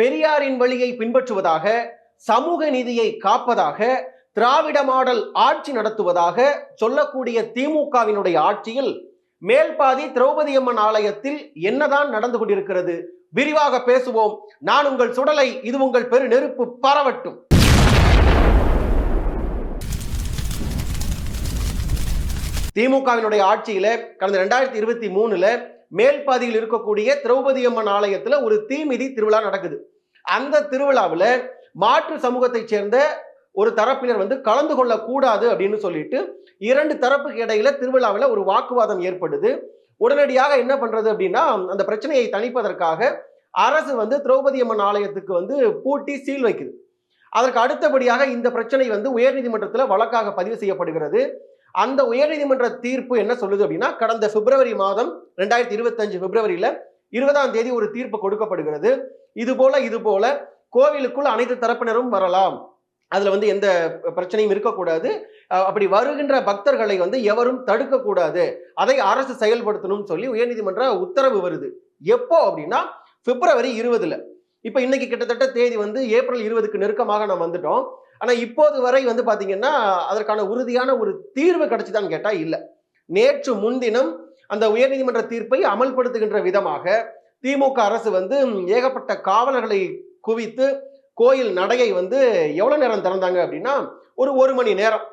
பெரியாரின் வழியை பின்பற்றுவதாக சமூக நீதியை காப்பதாக திராவிட மாடல் ஆட்சி நடத்துவதாக சொல்லக்கூடிய திமுகவினுடைய ஆட்சியில் மேல்பாதி திரௌபதி அம்மன் ஆலயத்தில் என்னதான் நடந்து கொண்டிருக்கிறது? விரிவாக பேசுவோம். நான் உங்கள் சுடலை இது உங்கள் பெரு நெருப்பு பரவட்டும். திமுகவினுடைய ஆட்சியில கடந்த ரெண்டாயிரத்தி இருபத்தி மூணுல மேல் பாதியில் இருக்கக்கூடிய திரௌபதி அம்மன் ஆலயத்துல ஒரு தீமிதி திருவிழா நடக்குது. அந்த திருவிழாவில் மாற்று சமூகத்தைச் சேர்ந்த ஒரு தரப்பினர் வந்து கலந்து கொள்ளக்கூடாது அப்படின்னு சொல்லிட்டு இரண்டு தரப்புக்கு இடையில திருவிழாவில் ஒரு வாக்குவாதம் ஏற்படுது. உடனடியாக என்ன பண்றது அப்படின்னா அந்த பிரச்சனையை தணிப்பதற்காக அரசு வந்து திரௌபதி அம்மன் ஆலயத்துக்கு வந்து பூட்டி சீல் வைக்குது. அதற்கு அடுத்தபடியாக இந்த பிரச்சனை வந்து உயர்நீதிமன்றத்தில் வழக்காக பதிவு செய்யப்படுகிறது. அந்த உயர்நீதிமன்ற தீர்ப்பு என்ன சொல்லுது அப்படின்னா கடந்த பிப்ரவரி மாதம் ரெண்டாயிரத்தி இருபத்தஞ்சு பிப்ரவரியில இருபதாம் தேதி ஒரு தீர்ப்பு கொடுக்கப்படுகிறது. இது போல இது போல கோவிலுக்குள் அனைத்து தரப்பினரும் வரலாம். அதுல வந்து எந்த பிரச்சனையும் இருக்கக்கூடாது. அப்படி வருகின்ற பக்தர்களை வந்து எவரும் தடுக்கக்கூடாது. அதை அரசு செயல்படுத்தணும்னு சொல்லி உயர்நீதிமன்ற உத்தரவு வருது. எப்போ அப்படின்னா பிப்ரவரி இருபதுல. இப்ப இன்னைக்கு கிட்டத்தட்ட தேதி வந்து ஏப்ரல் இருபதுக்கு நெருக்கமாக நம்ம வந்துட்டோம். ஆனால் இப்போது வரை வந்து பார்த்தீங்கன்னா அதற்கான உறுதியான ஒரு தீர்வு கிடைச்சிதான்னு கேட்டால் இல்லை. நேற்று முன்தினம் அந்த உயர்நீதிமன்ற தீர்ப்பை அமல்படுத்துகின்ற விதமாக திமுக அரசு வந்து ஏகப்பட்ட காவலர்களை குவித்து கோயில் நடையை வந்து எவ்வளோ நேரம் திறந்தாங்க அப்படின்னா ஒரு ஒரு மணி நேரம்.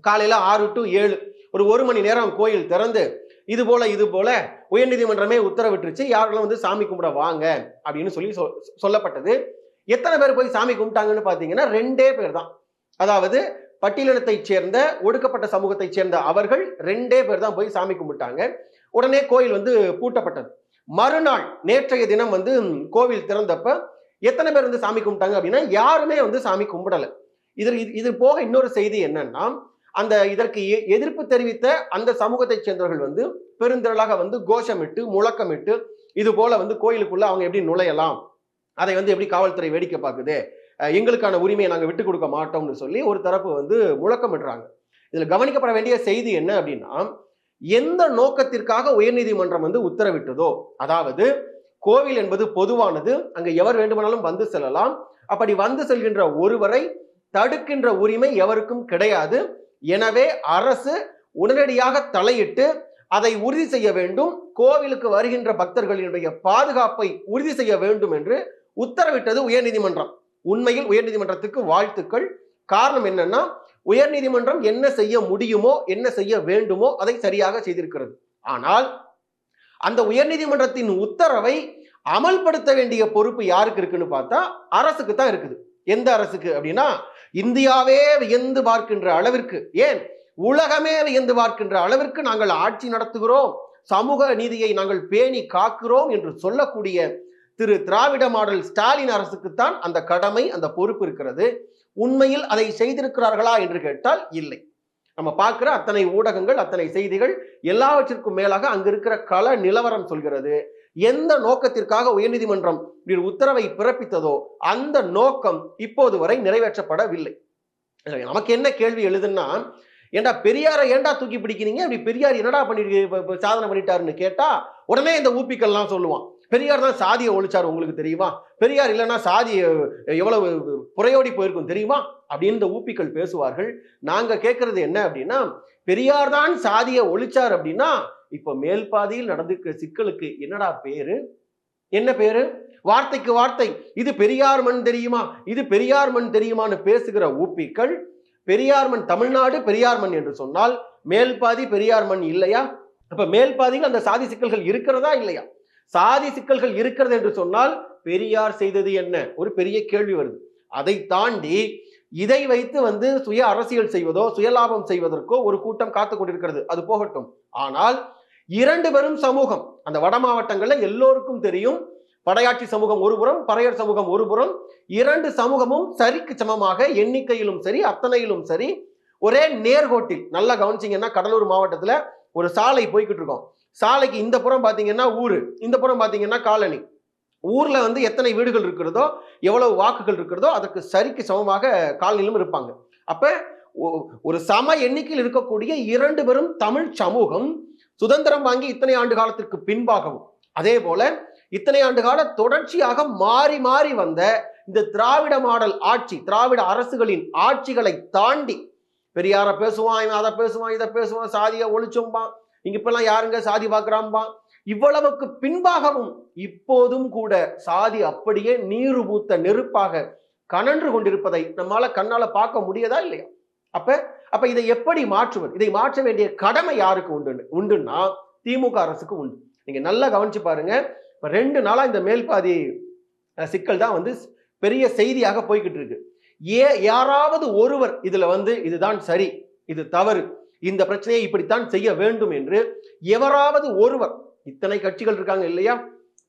காலையில் ஆறு டு ஏழு. ஒரு ஒரு மணி நேரம் கோயில் திறந்து இது போல இது போல உயர்நீதிமன்றமே உத்தரவிட்டுருச்சு. யாரெல்லாம் வந்து சாமி கும்பிட வாங்க அப்படின்னு சொல்லி சொ- சொல்லப்பட்டது. எத்தனை பேர் போய் சாமி கும்பிட்டாங்கன்னு பார்த்தீங்கன்னா ரெண்டே பேர் தான். அதாவது பட்டியலினத்தைச் சேர்ந்த ஒடுக்கப்பட்ட சமூகத்தைச் சேர்ந்த அவர்கள் ரெண்டே பேர் தான் போய் சாமி கும்பிட்டாங்க. உடனே கோயில் வந்து பூட்டப்பட்டது. மறுநாள் நேற்றைய தினம் வந்து கோவில் திறந்தப்ப எத்தனை பேர் வந்து சாமி கும்பிட்டாங்க அப்படின்னா யாருமே வந்து சாமி கும்பிடல. இது இது- இது போக இன்னொரு செய்தி என்னன்னா அந்த இதற்கு எ- எதிர்ப்பு தெரிவித்த அந்த சமூகத்தைச் சேர்ந்தவர்கள் வந்து பெருந்திரளாக வந்து கோஷமிட்டு முழக்கமிட்டு இது போல வந்து கோயிலுக்குள்ள அவங்க எப்படி நுழையலாம்? அதை வந்து எப்படி காவல்துறை வேடிக்கை பார்க்குது? எங்களுக்கான உரிமையை நாங்கள் விட்டு கொடுக்க மாட்டோம்னு சொல்லி ஒரு தரப்பு வந்து முழக்கமிடுறாங்க. இதில் கவனிக்கப்பட வேண்டிய செய்தி என்ன அப்படின்னா எந்த நோக்கத்திற்காக உயர்நீதிமன்றம் வந்து உத்தரவிட்டதோ அதாவது கோவில் என்பது பொதுவானது அங்கே எவர் வேண்டுமானாலும் வந்து செல்லலாம். அப்படி வந்து செல்கின்ற ஒருவரை தடுக்கின்ற உரிமை எவருக்கும் கிடையாது. எனவே அரசு உடனடியாக தலையிட்டு அதை உறுதி செய்ய வேண்டும். கோவிலுக்கு வருகின்ற பக்தர்களினுடைய பாதுகாப்பை உறுதி செய்ய வேண்டும் என்று உத்தரவிட்டது உயர்நீதிமன்றம். உண்மையில் உயர்நீதிமன்றத்துக்கு வாழ்த்துக்கள். காரணம் என்னன்னா உயர்நீதிமன்றம் என்ன செய்ய முடியுமோ என்ன செய்ய வேண்டுமோ அதை சரியாக செய்திருக்கிறது. ஆனால் அந்த உயர்நீதிமன்றத்தின் உத்தரவை அமல்படுத்த வேண்டிய பொறுப்பு யாருக்கு இருக்குன்னு பார்த்தா அரசுக்கு தான் இருக்குது. எந்த அரசுக்கு அப்படின்னா இந்தியாவே வியந்து பார்க்கின்ற அளவிற்கு ஏன்? உலகமே வியந்து பார்க்கின்ற அளவிற்கு நாங்கள் ஆட்சி நடத்துகிறோம். சமூக நீதியை நாங்கள் பேணி காக்கிறோம் என்று சொல்லக்கூடிய திரு திராவிட மாடல் ஸ்டாலின் அரசுக்குத்தான் அந்த கடமை அந்த பொறுப்பு இருக்கிறது. உண்மையில் அதை செய்திருக்கிறார்களா என்று கேட்டால் இல்லை. நம்ம பார்க்குற அத்தனை ஊடகங்கள் அத்தனை செய்திகள் எல்லாவற்றிற்கும் மேலாக அங்க இருக்கிற கள நிலவரம் சொல்கிறது. எந்த நோக்கத்திற்காக உயர்நீதிமன்றம் உத்தரவை பிறப்பித்ததோ அந்த நோக்கம் இப்போது வரை நிறைவேற்றப்படவில்லை. நமக்கு என்ன கேள்வி எழுதுன்னா ஏண்டா பெரியாரை ஏண்டா தூக்கி பிடிக்கிறீங்க? அப்படி பெரியார் என்னடா பண்ணி சாதனை பண்ணிட்டாருன்னு கேட்டா உடனே இந்த ஊப்பிக்கள்லாம் சொல்லுவான். பெரியார் தான் சாதியை ஒழிச்சார் உங்களுக்கு தெரியுமா? பெரியார் இல்லைன்னா சாதி எவ்வளவு புறையோடி போயிருக்கும் தெரியுமா? அப்படின்னு இந்த ஊப்பிக்கள் பேசுவார்கள். நாங்கள் கேட்கறது என்ன அப்படின்னா பெரியார் தான் சாதியை ஒழிச்சார் அப்படின்னா இப்ப மேல்பாதியில் நடந்திருக்கிற சிக்கலுக்கு என்னடா பேரு? என்ன பேரு? வார்த்தைக்கு வார்த்தை. இது பெரியார் மண் தெரியுமா? இது பெரியார் மண் தெரியுமான்னு பேசுகிற ஊப்பிக்கள் பெரியார் மண் தமிழ்நாடு பெரியார் மண் என்று சொன்னால் மேல்பாதி பெரியார் மண் இல்லையா? அப்ப மேல்பாதியில் அந்த சாதி சிக்கல்கள் இருக்கிறதா இல்லையா? சாதி சிக்கல்கள் இருக்கிறது என்று சொன்னால் பெரியார் செய்தது என்ன? ஒரு பெரிய கேள்வி வருது. அதை தாண்டி இதை வைத்து வந்து சுய அரசியல் செய்வதோ சுயலாபம் செய்வதற்கோ ஒரு கூட்டம் காத்து கொண்டிருக்கிறது. அது போகட்டும். ஆனால் இரண்டு பெரும் சமூகம் அந்த வட மாவட்டங்கள்ல எல்லோருக்கும் தெரியும். படையாட்சி சமூகம் ஒருபுறம் பறையர் சமூகம் ஒருபுறம் இரண்டு சமூகமும் சரிக்கு சமமாக எண்ணிக்கையிலும் சரி அத்தனையிலும் சரி ஒரே நேர்கோட்டில் நல்லா கவனிச்சிங்கன்னா கடலூர் மாவட்டத்துல ஒரு சாலை போய்கிட்டு இருக்கோம். சாலைக்கு இந்த புறம் பார்த்தீங்கன்னா ஊர் இந்த புறம் பார்த்தீங்கன்னா காலனி. ஊரில் வந்து எத்தனை வீடுகள் இருக்கிறதோ எவ்வளவு வாக்குகள் இருக்கிறதோ அதற்கு சரிக்கு சமமாக காலனிலும் இருப்பாங்க. அப்போ ஒ- ஒரு சம எண்ணிக்கையில் இருக்கக்கூடிய இரண்டு பெரும் தமிழ் சமூகம் சுதந்திரம் வாங்கி இத்தனை ஆண்டு காலத்திற்கு பின்பாகவும் அதே போல இத்தனை ஆண்டு கால தொடர்ச்சியாக மாறி மாறி வந்த இந்த திராவிட மாடல் ஆட்சி திராவிட அரசுகளின் ஆட்சிகளை தாண்டி பெரியார பேசுவான் இவன் அதை பேசுவான் இதை பேசுவான் சாதியை ஒழிச்சும்பான் நீங்க இப்பெல்லாம் யாருங்க சாதி பார்க்கறாம்பான் இவ்வளவுக்கு பின்பாகவும் இப்போதும் கூட சாதி அப்படியே நீரு பூத்த நெருப்பாக கனன்று கொண்டிருப்பதை நம்மால கண்ணால பார்க்க முடியதா இல்லையா? அப்ப அப்ப இதை எப்படி மாற்றுவது? இதை மாற்ற வேண்டிய கடமை யாருக்கு உண்டு உண்டுன்னா திமுக அரசுக்கு உண்டு. நீங்க நல்லா கவனிச்சு பாருங்க. இப்ப ரெண்டு நாளா இந்த மேல்பாதி சிக்கல் தான் வந்து பெரிய செய்தியாக போய்கிட்டு இருக்கு. ஏ யாராவது ஒருவர் இதுல வந்து இதுதான் சரி இது தவறு. இந்த பிரச்சனையை இப்படித்தான் செய்ய வேண்டும் என்று எவராவது ஒருவர் இத்தனை கட்சிகள் இருக்காங்க இல்லையா?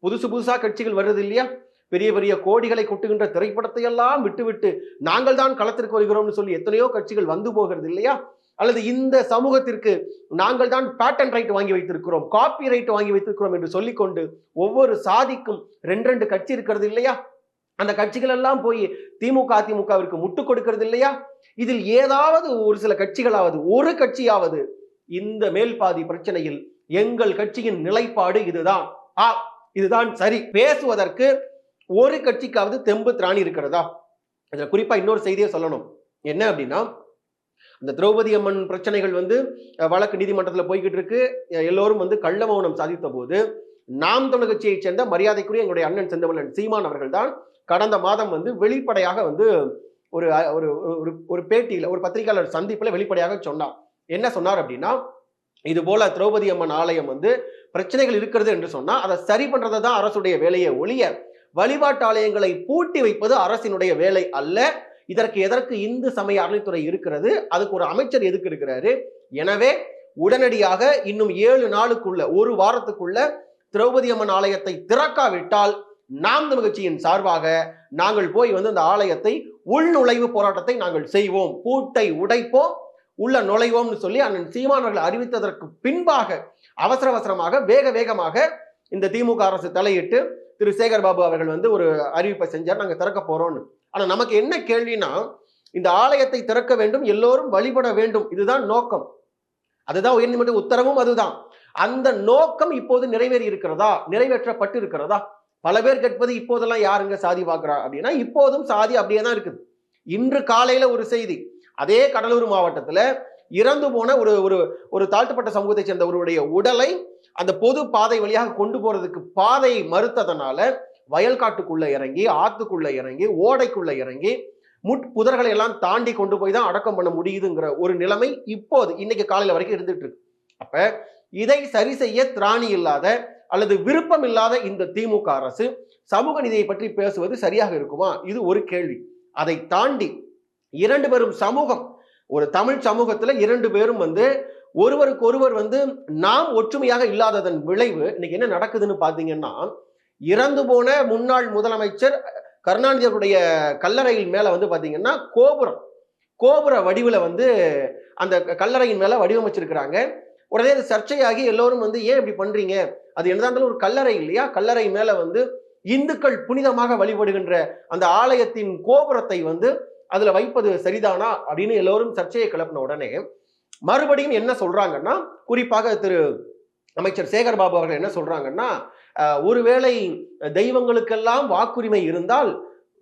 புதுசு புதுசா கட்சிகள் வருது இல்லையா? பெரிய பெரிய கோடிகளை கொட்டுகின்ற திரைப்படத்தை எல்லாம் விட்டுவிட்டு நாங்கள் தான் களத்திற்கு வருகிறோம்னு சொல்லி எத்தனையோ கட்சிகள் வந்து போகிறது இல்லையா? அல்லது இந்த சமூகத்திற்கு நாங்கள் தான் பேட்டன் ரைட் வாங்கி வைத்திருக்கிறோம் காப்பி ரைட் வாங்கி வைத்திருக்கிறோம் என்று சொல்லிக்கொண்டு ஒவ்வொரு சாதிக்கும் ரெண்டு ரெண்டு கட்சி இருக்கிறது இல்லையா? அந்த கட்சிகள் எல்லாம் போய் திமுக அதிமுகவிற்கு முட்டு கொடுக்கிறது இல்லையா? இதில் ஏதாவது ஒரு சில கட்சிகளாவது ஒரு கட்சியாவது இந்த மேல்பாதி பிரச்சனையில் எங்கள் கட்சியின் நிலைப்பாடு இதுதான். ஆ இதுதான் சரி. பேசுவதற்கு ஒரு கட்சிக்காவது தெம்பு திராணி இருக்கிறதா? இதுல குறிப்பா இன்னொரு செய்தியை சொல்லணும். என்ன அப்படின்னா இந்த திரௌபதி அம்மன் பிரச்சனைகள் வந்து வழக்கு நீதிமன்றத்தில் போய்கிட்டு இருக்கு. எல்லோரும் வந்து கள்ள மௌனம் சாதித்த போது நாம் தமிழ் கட்சியைச் சேர்ந்த மரியாதைக்குரிய எங்களுடைய அண்ணன் செந்தமல்லன் சீமான் அவர்கள் தான் கடந்த மாதம் வந்து வெளிப்படையாக வந்து ஒரு ஒரு ஒரு ஒரு பேட்டியில் ஒரு பத்திரிகையாளர் சந்திப்பில் வெளிப்படையாக சொன்னார். என்ன சொன்னார் அப்படின்னா இது போல திரௌபதி அம்மன் ஆலயம் வந்து பிரச்சனைகள் இருக்கிறது என்று சொன்னால் அதை சரி பண்ணுறது தான் அரசுடைய வேலையை ஒழிய வழிபாட்டு ஆலயங்களை பூட்டி வைப்பது அரசினுடைய வேலை அல்ல. இதற்கு எதற்கு இந்து சமய அறநிலைத்துறை இருக்கிறது? அதுக்கு ஒரு அமைச்சர் எதுக்கு இருக்கிறாரு? எனவே உடனடியாக இன்னும் ஏழு நாளுக்குள்ள ஒரு வாரத்துக்குள்ள திரௌபதி அம்மன் ஆலயத்தை திறக்காவிட்டால் நாம் கட்சியின் சார்பாக நாங்கள் போய் வந்து அந்த ஆலயத்தை உள்நுழைவு போராட்டத்தை நாங்கள் செய்வோம். பூட்டை உடைப்போம் உள்ள நுழைவோம்னு சொல்லி அண்ணன் சீமானவர்கள் அறிவித்ததற்கு பின்பாக அவசர அவசரமாக வேக வேகமாக இந்த திமுக அரசு தலையிட்டு திரு சேகர் பாபு அவர்கள் வந்து ஒரு அறிவிப்பை செஞ்சார். நாங்கள் திறக்க போறோம்னு. ஆனா நமக்கு என்ன கேள்வினா இந்த ஆலயத்தை திறக்க வேண்டும் எல்லோரும் வழிபட வேண்டும். இதுதான் நோக்கம். அதுதான் உயர்நீதிமன்ற உத்தரவும் அதுதான். அந்த நோக்கம் இப்போது நிறைவேறி இருக்கிறதா? நிறைவேற்றப்பட்டு இருக்கிறதா பல பேர் கேட்பது இப்போதெல்லாம் யாருங்க சாதி பார்க்குறா? அப்படின்னா இப்போதும் சாதி அப்படியே தான் இருக்குது. இன்று காலையில் ஒரு செய்தி. அதே கடலூர் மாவட்டத்தில் இறந்து போன ஒரு ஒரு ஒரு தாழ்த்தப்பட்ட சமூகத்தை சேர்ந்த ஒருவருடைய உடலை அந்த பொது பாதை வழியாக கொண்டு போறதுக்கு பாதையை மறுத்ததனால வயல்காட்டுக்குள்ள இறங்கி ஆத்துக்குள்ள இறங்கி ஓடைக்குள்ள இறங்கி முட் புதர்களை எல்லாம் தாண்டி கொண்டு போய் தான் அடக்கம் பண்ண முடியுதுங்கிற ஒரு நிலைமை இப்போது இன்னைக்கு காலையில் வரைக்கும் இருந்துட்டு இருக்கு. அப்ப இதை சரி செய்ய திராணி இல்லாத அல்லது விருப்பம் இல்லாத இந்த திமுக அரசு சமூக நீதியை பற்றி பேசுவது சரியாக இருக்குமா? இது ஒரு கேள்வி. அதை தாண்டி இரண்டு பேரும் சமூகம் ஒரு தமிழ் சமூகத்துல இரண்டு பேரும் வந்து ஒருவருக்கு ஒருவர் வந்து நாம் ஒற்றுமையாக இல்லாததன் விளைவு இன்னைக்கு என்ன நடக்குதுன்னு பாத்தீங்கன்னா இறந்து போன முன்னாள் முதலமைச்சர் கருணாநிதி அவருடைய கல்லறையின் மேல வந்து பாத்தீங்கன்னா கோபுரம் கோபுர வடிவுல வந்து அந்த கல்லறையின் மேல வடிவமைச்சிருக்கிறாங்க. உடனே அது சர்ச்சையாகி எல்லோரும் வந்து ஏன் இப்படி பண்றீங்க? அது என்னதான் இருந்தாலும் ஒரு கல்லறை இல்லையா? கல்லறை மேல வந்து இந்துக்கள் புனிதமாக வழிபடுகின்ற அந்த ஆலயத்தின் கோபுரத்தை வந்து அதுல வைப்பது சரிதானா? அப்படின்னு எல்லோரும் சர்ச்சையை கிளப்பின உடனே மறுபடியும் என்ன சொல்றாங்கன்னா குறிப்பாக திரு அமைச்சர் சேகர் பாபு அவர்கள் என்ன சொல்றாங்கன்னா ஒருவேளை தெய்வங்களுக்கெல்லாம் வாக்குரிமை இருந்தால்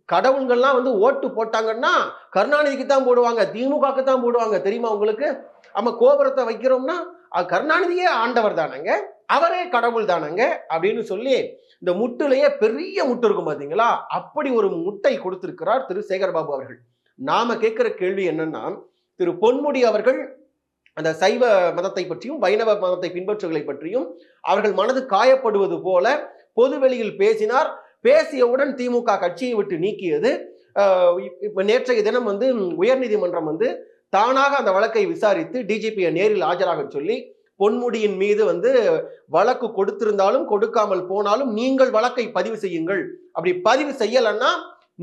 கடவுள்கள்லாம் வந்து ஓட்டு போட்டாங்கன்னா கருணாநிதிக்கு தான் போடுவாங்க திமுகக்கு தான் போடுவாங்க தெரியுமா உங்களுக்கு? நம்ம கோபுரத்தை வைக்கிறோம்னா அது கருணாநிதியே ஆண்டவர் தானங்க அவரே கடவுள் தானங்க அப்படின்னு சொல்லி இந்த முட்டுலையே பெரிய முட்டு இருக்கும் பார்த்தீங்களா அப்படி ஒரு முட்டை கொடுத்திருக்கிறார் திரு. சேகர்பாபு அவர்கள். நாம கேட்கிற கேள்வி என்னன்னா திரு. பொன்முடி அவர்கள் அந்த சைவ மதத்தை பற்றியும் வைணவ மதத்தை பின்பற்றுகளை பற்றியும் அவர்கள் மனது காயப்படுவது போல பொதுவெளியில் பேசினார். பேசியவுடன் திமுக கட்சியை விட்டு நீக்கியது. இப்போ நேற்றைய தினம் வந்து உயர்நீதிமன்றம் வந்து தானாக அந்த வழக்கை விசாரித்து டிஜிபியை நேரில் ஆஜராக சொல்லி பொன்முடியின் மீது வந்து வழக்கு கொடுத்திருந்தாலும் கொடுக்காமல் போனாலும் நீங்கள் வழக்கை பதிவு செய்யுங்கள். அப்படி பதிவு செய்யலைன்னா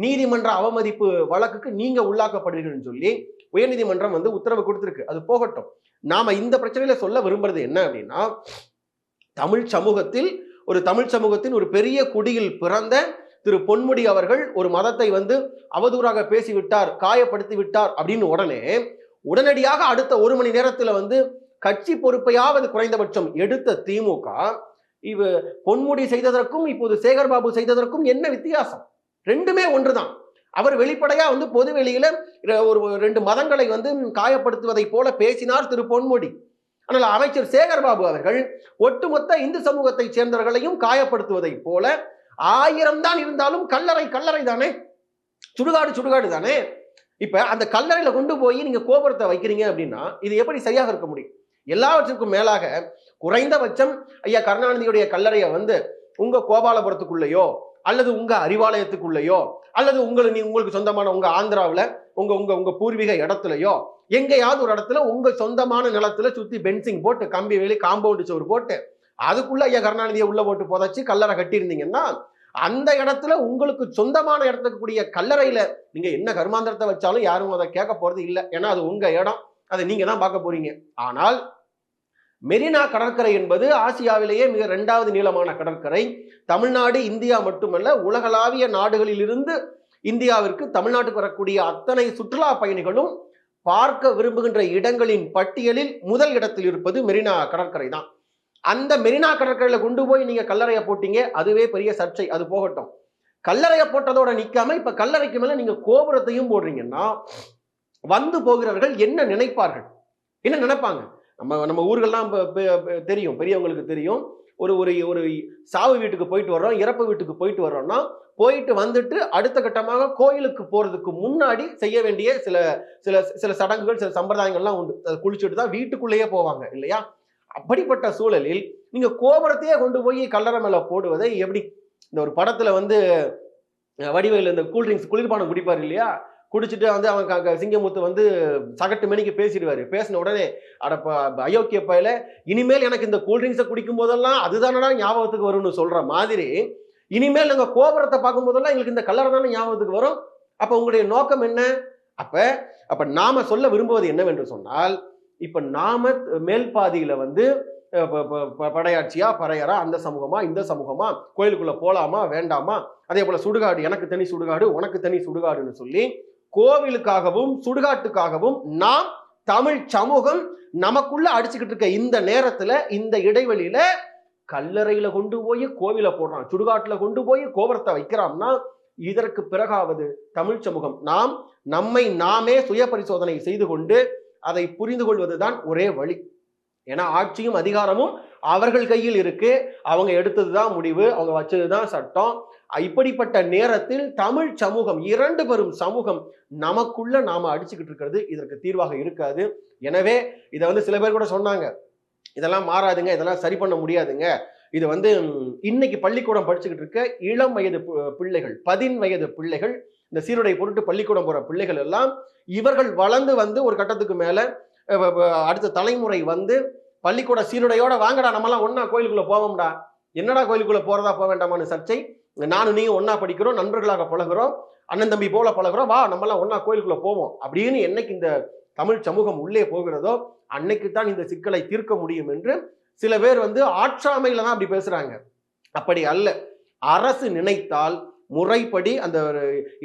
நீதிமன்ற அவமதிப்பு வழக்குக்கு நீங்க உள்ளாக்கப்படுவீர்கள்னு சொல்லி உயர்நீதிமன்றம் வந்து உத்தரவு கொடுத்துருக்கு. அது போகட்டும். நாம இந்த பிரச்சனையில சொல்ல விரும்புறது என்ன அப்படின்னா தமிழ் சமூகத்தில் ஒரு தமிழ் சமூகத்தின் ஒரு பெரிய குடியில் பிறந்த திரு பொன்முடி அவர்கள் ஒரு மதத்தை வந்து அவதூறாக பேசிவிட்டார் காயப்படுத்தி விட்டார் அப்படின்னு உடனே உடனடியாக அடுத்த ஒரு மணி நேரத்தில் வந்து கட்சி பொறுப்பையாவது குறைந்தபட்சம் எடுத்த திமுக இவ பொன்முடி செய்ததற்கும் இப்போது சேகர்பாபு செய்ததற்கும் என்ன வித்தியாசம்? ரெண்டுமே ஒன்றுதான். அவர் வெளிப்படையா வந்து பொது வெளியில ஒரு ரெண்டு மதங்களை வந்து காயப்படுத்துவதை போல பேசினார் திரு பொன்முடி. ஆனால் அமைச்சர் சேகர்பாபு அவர்கள் ஒட்டுமொத்த இந்து சமூகத்தைச் சேர்ந்தவர்களையும் காயப்படுத்துவதை போல ஆயிரம் தான் இருந்தாலும் கல்லறை கல்லறை தானே? சுடுகாடு சுடுகாடு தானே? இப்ப அந்த கல்லறையில கொண்டு போய் நீங்க கோபுரத்தை வைக்கிறீங்க அப்படின்னா இது எப்படி சரியாக இருக்க முடியும்? எல்லாவற்றிற்கும் மேலாக குறைந்தபட்சம் ஐயா கருணாநிதியுடைய கல்லறையை வந்து உங்க கோபாலபுரத்துக்குள்ளேயோ அல்லது உங்க அறிவாலயத்துக்குள்ளேயோ அல்லது உங்களை நீ உங்களுக்கு சொந்தமான உங்க ஆந்திராவில் உங்க உங்க உங்க பூர்வீக இடத்துலயோ எங்கேயாவது ஒரு இடத்துல உங்க சொந்தமான நிலத்துல சுத்தி பென்சிங் போட்டு கம்பி வேலி காம்பவுண்டு சோறு போட்டு அதுக்குள்ள ஐயா கருணாநிதியை உள்ள போட்டு புதைச்சி கல்லறை கட்டியிருந்தீங்கன்னா அந்த இடத்துல உங்களுக்கு சொந்தமான இடத்துக்கு கூடிய கல்லறையில நீங்க என்ன கர்மாந்திரத்தை வச்சாலும் யாரும் அதை கேட்க போறது இல்லை. ஏன்னா அது உங்க இடம். அதை நீங்க தான் பார்க்க போறீங்க. ஆனால் மெரினா கடற்கரை என்பது ஆசியாவிலேயே மிக இரண்டாவது நீளமான கடற்கரை. தமிழ்நாடு இந்தியா மட்டுமல்ல உலகளாவிய நாடுகளிலிருந்து இந்தியாவிற்கு தமிழ்நாட்டுக்கு வரக்கூடிய அத்தனை சுற்றுலா பயணிகளும் பார்க்க விரும்புகின்ற இடங்களின் பட்டியலில் முதல் இடத்தில் இருப்பது மெரினா கடற்கரை தான். அந்த மெரினா கடற்கரையில் கொண்டு போய் நீங்கள் கல்லறையை போட்டீங்க. அதுவே பெரிய சர்ச்சை. அது போகட்டும். கல்லறையை போட்டதோட நிற்காம இப்போ கல்லறைக்கு மேலே நீங்கள் கோபுரத்தையும் போடுறீங்கன்னா வந்து போகிறவர்கள் என்ன நினைப்பார்கள்? என்ன நினைப்பாங்க? நம்ம நம்ம ஊர்கள்லாம் தெரியும். பெரியவங்களுக்கு தெரியும். ஒரு ஒரு ஒரு சாவு வீட்டுக்கு போயிட்டு வர்றோம் இறப்பு வீட்டுக்கு போயிட்டு வர்றோம்னா போயிட்டு வந்துட்டு அடுத்த கட்டமாக கோயிலுக்கு போகிறதுக்கு முன்னாடி செய்ய வேண்டிய சில சில சில சடங்குகள் சில சம்பிரதாயங்கள்லாம் உண்டு. அதை குளிச்சுட்டு தான் வீட்டுக்குள்ளேயே போவாங்க இல்லையா? அப்படிப்பட்ட சூழலில் நீங்க கோபுரத்தையே கொண்டு போய் கல்லறை மேல போடுவதை எப்படி இந்த ஒரு படத்துல வந்து வடிவையில் இந்த கூல்ட்ரிங்க்ஸ் குளிர்பானம் குடிப்பார் இல்லையா? குடிச்சிட்டு வந்து அவன் சிங்கமுத்து வந்து சகட்டு மணிக்கு பேசிடுவார். பேசின உடனே அட அயோக்கிய பயில இனிமேல் எனக்கு இந்த கூல்ட்ரிங்க்ஸை குடிக்கும் போதெல்லாம் அதுதானடா ஞாபகத்துக்கு வரும்னு சொல்ற மாதிரி இனிமேல் நாங்கள் கோபுரத்தை பார்க்கும் போதெல்லாம் எங்களுக்கு இந்த கல்லறை தானே ஞாபகத்துக்கு வரும். அப்போ உங்களுடைய நோக்கம் என்ன? அப்போ அப்போ நாம சொல்ல விரும்புவது என்னவென்று சொன்னால் இப்போ நாம மேல் பாதியில் வந்து படையாட்சியா பறையரா அந்த சமூகமா இந்த சமூகமா கோயிலுக்குள்ள போலாமா வேண்டாமா? அதே போல சுடுகாடு எனக்கு தனி சுடுகாடு உனக்கு தனி சுடுகாடுன்னு சொல்லி கோவிலுக்காகவும் சுடுகாட்டுக்காகவும் நாம் தமிழ் சமூகம் நமக்குள்ள அடிச்சுக்கிட்டு இருக்க இந்த நேரத்துல இந்த இடைவெளியில கல்லறையில கொண்டு போய் கோவில போடுறான் சுடுகாட்டுல கொண்டு போய் கோபுரத்தை வைக்கிறான்னா இதற்கு பிறகாவது தமிழ் சமூகம் நாம் நம்மை நாமே சுய பரிசோதனை செய்து கொண்டு அதை புரிந்து கொள்வதுதான் ஒரே வழி. ஏன்னா ஆட்சியும் அதிகாரமும் அவர்கள் கையில் இருக்கு. அவங்க எடுத்தது தான் முடிவு. அவங்க வச்சதுதான் சட்டம். இப்படிப்பட்ட நேரத்தில் தமிழ் சமூகம் இரண்டு பெரும் சமூகம் நமக்குள்ள நாம அடிச்சுக்கிட்டு இருக்கிறது இதற்கு தீர்வாக இருக்காது. எனவே இதை வந்து சில பேர் கூட சொன்னாங்க. இதெல்லாம் மாறாதுங்க. இதெல்லாம் சரி பண்ண முடியாதுங்க. இது வந்து இன்னைக்கு பள்ளிக்கூடம் படிச்சுக்கிட்டு இருக்க இளம் வயது பிள்ளைகள் பதின் வயது பிள்ளைகள் இந்த சீருடை பொருட்டு பள்ளிக்கூடம் போகிற பிள்ளைகள் எல்லாம் இவர்கள் வளர்ந்து வந்து ஒரு கட்டத்துக்கு மேலே அடுத்த தலைமுறை வந்து பள்ளிக்கூட சீருடையோட வாங்கடா நம்மலாம் ஒன்றா கோயிலுக்குள்ளே போவோம்டா. என்னடா கோயிலுக்குள்ளே போகிறதா போக வேண்டாமான்னு சர்ச்சை. நானும் நீயும் ஒன்றா படிக்கிறோம் நண்பர்களாக பழகிறோம் அண்ணன் தம்பி போல பழகிறோம் வா நம்மலாம் ஒன்றா கோயிலுக்குள்ளே போவோம். அப்படின்னு என்னைக்கு இந்த தமிழ் சமூகம் உள்ளே போகிறதோ அன்னைக்கு தான் இந்த சிக்கலை தீர்க்க முடியும் என்று சில பேர் வந்து ஆற்றாமையில் தான் அப்படி பேசுகிறாங்க அப்படி அல்ல. அரசு நினைத்தால் முறைப்படி அந்த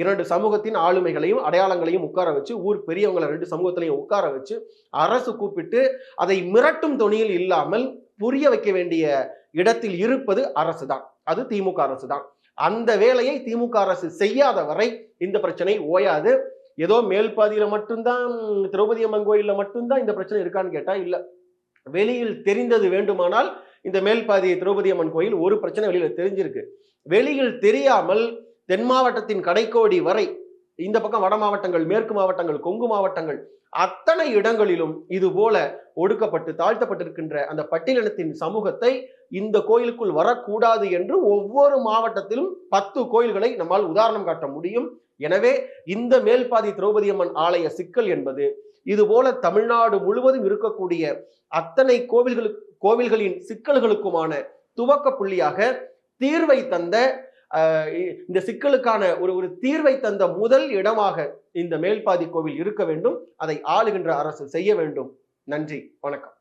இரண்டு சமூகத்தின் ஆளுமைகளையும் அடையாளங்களையும் உட்கார வச்சு ஊர் பெரியவங்களை ரெண்டு சமூகத்திலையும் உட்கார வச்சு அரசு கூப்பிட்டு அதை மிரட்டும் துணியில் இல்லாமல் புரிய வைக்க வேண்டிய இடத்தில் இருப்பது அரசு தான் அது திமுக அரசு தான் அந்த வேலையை திமுக அரசு செய்யாத வரை இந்த பிரச்சனை ஓயாது. ஏதோ மேல் பாதியில் மட்டும்தான் திரௌபதி அம்மன் கோயிலில் மட்டும்தான் இந்த பிரச்சனை இருக்கான்னு கேட்டால் இல்லை. வெளியில் தெரிந்தது வேண்டுமானால் இந்த மேல் பாதி திரௌபதி அம்மன் கோயில் ஒரு பிரச்சனை வெளியில் தெரிஞ்சிருக்கு. வெளியில் தெரியாமல் தென் மாவட்டத்தின் கடைக்கோடி வரை இந்த பக்கம் வட மாவட்டங்கள் மேற்கு மாவட்டங்கள் கொங்கு மாவட்டங்கள் அத்தனை இடங்களிலும் இது போல ஒடுக்கப்பட்டு தாழ்த்தப்பட்டிருக்கின்ற அந்த பட்டியலினத்தின் சமூகத்தை இந்த கோயிலுக்குள் வரக்கூடாது என்று ஒவ்வொரு மாவட்டத்திலும் பத்து கோயில்களை நம்மால் உதாரணம் காட்ட முடியும். எனவே இந்த மேல்பாதி திரௌபதி அம்மன் ஆலய சிக்கல் என்பது இது போல தமிழ்நாடு முழுவதும் இருக்கக்கூடிய அத்தனை கோவில்களுக்கு கோவில்களின் சிக்கல்களுக்குமான துவக்க புள்ளியாக தீர்வை தந்த இந்த சிக்கலுக்கான ஒரு ஒரு தீர்வை தந்த முதல் இடமாக இந்த மேல்பாதி கோவில் இருக்க வேண்டும். அதை ஆளுகின்ற அரசு செய்ய வேண்டும். நன்றி. வணக்கம்.